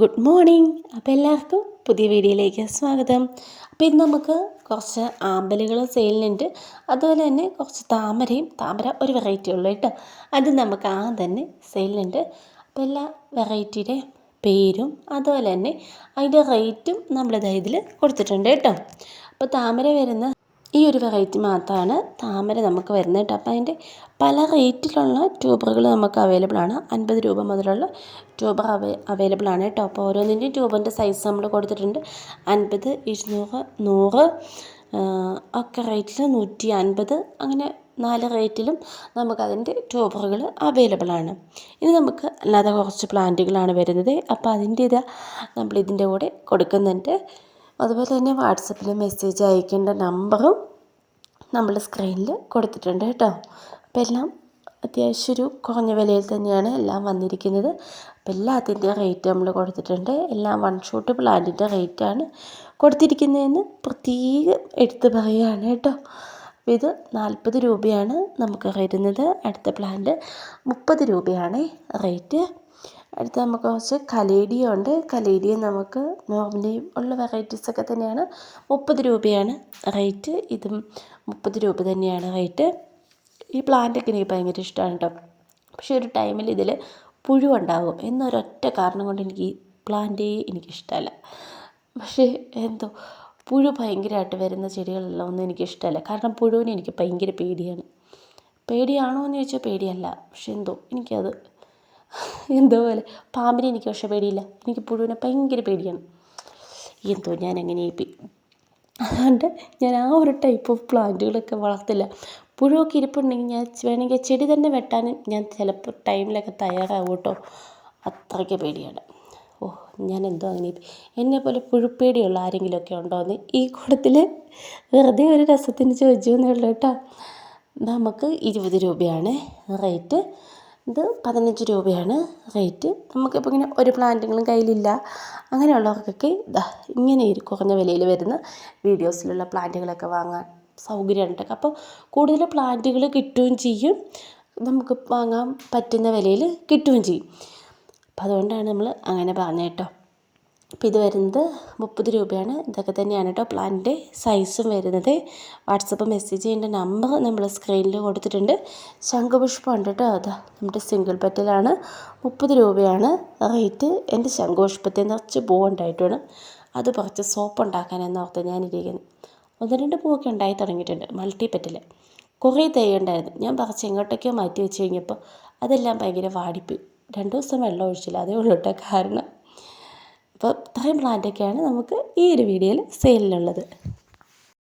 Good morning അപ്പോൾ എല്ലാവർക്കും പുതിയ വീഡിയോയിലേക്ക് സ്വാഗതം. അപ്പോൾ ഇന്ന് നമുക്ക് കുറച്ച് ആമ്പലുകൾ സെയിലിനുണ്ട്. അതുപോലെ തന്നെ കുറച്ച് താമരയും താമര ഒരു വെറൈറ്റി ഉള്ളു കേട്ടോ. അത് നമുക്ക് ആ തന്നെ സെയിലിനുണ്ട്. അപ്പോൾ എല്ലാ വെറൈറ്റിയുടെ പേരും അതുപോലെ തന്നെ അതിന്റെ റേറ്റും നമ്മളിത് ഇതിൽ കൊടുത്തിട്ടുണ്ട് കേട്ടോ. അപ്പോൾ താമര വരുന്ന ഈ ഒരു വെറൈറ്റി മാത്രമാണ് താമര നമുക്ക് വരുന്നത് കേട്ടോ. അപ്പോൾ അതിന്റെ പല റേറ്റിലുള്ള ട്യൂബറുകൾ നമുക്ക് അവൈലബിൾ ആണ്. അൻപത് രൂപ മുതലുള്ള ട്യൂബർ അവൈ അവൈലബിൾ ആണ് കേട്ടോ. അപ്പോൾ ഓരോന്നിന്റെയും ട്യൂബറിന്റെ സൈസ് നമ്മൾ കൊടുത്തിട്ടുണ്ട്. അൻപത് ഇരുന്നൂറ് നൂറ് ഒക്കെ റേറ്റിൽ നൂറ്റി അൻപത് അങ്ങനെ നാല് റേറ്റിലും നമുക്കതിന്റെ ട്യൂബറുകൾ അവൈലബിൾ ആണ്. ഇനി നമുക്ക് അല്ലാതെ കുറച്ച് പ്ലാന്റുകളാണ് വരുന്നത്. അപ്പോൾ അതിന്റെ ഇത് നമ്മൾ ഇതിന്റെ കൂടെ കൊടുക്കുന്നുണ്ട്. അതുപോലെ തന്നെ വാട്സപ്പിൽ മെസ്സേജ് അയക്കേണ്ട നമ്പറും നമ്മൾ സ്ക്രീനിൽ കൊടുത്തിട്ടുണ്ട് കേട്ടോ. അപ്പോൾ എല്ലാം അത്യാവശ്യം ഒരു കുറഞ്ഞ വിലയിൽ തന്നെയാണ് എല്ലാം വന്നിരിക്കുന്നത്. അപ്പോൾ എല്ലാത്തിന്റെ റേറ്റ് നമ്മൾ കൊടുത്തിട്ടുണ്ട്. എല്ലാം വൺ ഷോട്ട് പ്ലാന്റിന്റെ റേറ്റാണ് കൊടുത്തിരിക്കുന്നതെന്ന് പ്രത്യേകം എടുത്ത് പറയുകയാണ് കേട്ടോ. അപ്പോൾ ഇത് നാൽപ്പത് രൂപയാണ് നമുക്ക് വരുന്നത്. അടുത്ത പ്ലാന്റ് മുപ്പത് രൂപയാണ് റേറ്റ് അടുത്ത നമുക്ക് കുറച്ച് കലേഡിയ ഉണ്ട്. കലേഡിയ നമുക്ക് നോർമലി ഉള്ള വെറൈറ്റീസൊക്കെ തന്നെയാണ്. മുപ്പത് രൂപയാണ് റേറ്റ് ഇതും മുപ്പത് രൂപ തന്നെയാണ് റേറ്റ് ഈ പ്ലാന്റൊക്കെ എനിക്ക് ഭയങ്കര ഇഷ്ടമാണ് കേട്ടോ പക്ഷേ ഒരു ടൈമിൽ ഇതിൽ പുഴു ഉണ്ടാകും എന്നൊരൊറ്റ കാരണം കൊണ്ട് എനിക്ക് ഈ പ്ലാന്റേ എനിക്കിഷ്ടമല്ല പക്ഷേ എന്തോ പുഴു ഭയങ്കരമായിട്ട് വരുന്ന ചെടികളെല്ലാം ഒന്നും എനിക്കിഷ്ടമല്ല കാരണം പുഴുവിനെ എനിക്ക് ഭയങ്കര പേടിയാണ്. പേടിയാണോ എന്ന് ചോദിച്ചാൽ പേടിയല്ല. പക്ഷെ എന്തോ എനിക്കത് എന്തോ പോലെ. പാമ്പിനെ എനിക്ക് പക്ഷേ പേടിയില്ല. എനിക്ക് പുഴുവിനെ ഭയങ്കര പേടിയാണ്. എന്തോ ഞാൻ അങ്ങനെ ആയിപ്പോയി അതുകൊണ്ട് ഞാൻ ആ ഒരു ടൈപ്പ് ഓഫ് പ്ലാന്റുകളൊക്കെ വളർത്തില്ല. പുഴുവൊക്കെ ഇരിപ്പുണ്ടെങ്കിൽ ഞാൻ വേണമെങ്കിൽ ചെടി തന്നെ വെട്ടാൻ ഞാൻ ചിലപ്പോൾ ടൈമിലൊക്കെ തയ്യാറാവും കേട്ടോ. അത്രയ്ക്ക് പേടിയാണ്. ഓ ഞാൻ എന്തോ അങ്ങനെ എന്നെ പോലെ പുഴുപ്പേടിയുള്ള ആരെങ്കിലുമൊക്കെ ഉണ്ടോ എന്ന് ഈ കൂട്ടത്തിൽ വെറുതെ ഒരു രസത്തിന് ചോദിച്ചു എന്നുള്ളൂ കേട്ടോ. നമുക്ക് ഇരുപത് രൂപയാണ് റേറ്റ് ഇത് പതിനഞ്ച് രൂപയാണ് റേറ്റ്. നമുക്കിപ്പോൾ ഇങ്ങനെ ഒരു പ്ലാന്റുകളും കയ്യിലില്ല. അങ്ങനെയുള്ളവർക്കൊക്കെ ഇതാ ഇങ്ങനെ കുറഞ്ഞ വിലയിൽ വരുന്ന വീഡിയോസിലുള്ള പ്ലാന്റുകളൊക്കെ വാങ്ങാൻ സൗകര്യമുണ്ട്. അപ്പോൾ കൂടുതൽ പ്ലാന്റുകൾ കിട്ടുകയും ചെയ്യും. നമുക്ക് വാങ്ങാൻ പറ്റുന്ന വിലയിൽ കിട്ടുകയും ചെയ്യും. അപ്പോൾ അതുകൊണ്ടാണ് നമ്മൾ അങ്ങനെ പറഞ്ഞത് കേട്ടോ. അപ്പോൾ ഇത് വരുന്നത് മുപ്പത് രൂപയാണ്. ഇതൊക്കെ തന്നെയാണ് കേട്ടോ പ്ലാനിന്റെ സൈസും വരുന്നത്. വാട്സപ്പ് മെസ്സേജ് ചെയ്യേണ്ട നമ്പർ നമ്മൾ സ്ക്രീനിൽ കൊടുത്തിട്ടുണ്ട്. ശംഖുപുഷ്പം ഉണ്ട് കേട്ടോ അതാ. നമ്മുടെ സിംഗിൾ പെറ്റലാണ്. മുപ്പത് രൂപയാണ് റേറ്റ്. എന്റെ ശംഖുപുഷ്പത്തിൽ നിറച്ച് പൂവുണ്ടായിട്ടാണ് അത് കുറച്ച് സോപ്പ് ഉണ്ടാക്കാനെന്ന് ഓർത്ത് ഞാനിരിക്കുന്നത്. ഒന്ന് രണ്ട് പൂവൊക്കെ ഉണ്ടായി തുടങ്ങിയിട്ടുണ്ട് മൾട്ടി പെറ്റൽ. കുറേ തൈ ഉണ്ടായിരുന്നു. ഞാൻ പറിച്ച് എങ്ങോട്ടൊക്കെയോ മാറ്റി വെച്ച് കഴിഞ്ഞപ്പോൾ അതെല്ലാം ഭയങ്കര വാടിപ്പോയി. രണ്ട് ദിവസം വെള്ളം ഒഴിച്ചില്ല. അതേ ഉള്ളൂ കേട്ടോ കാരണം. അപ്പോൾ ഇത്രയും പ്ലാന്റൊക്കെയാണ് നമുക്ക് ഈ ഒരു വീഡിയോയിൽ സെയിലിനുള്ളത്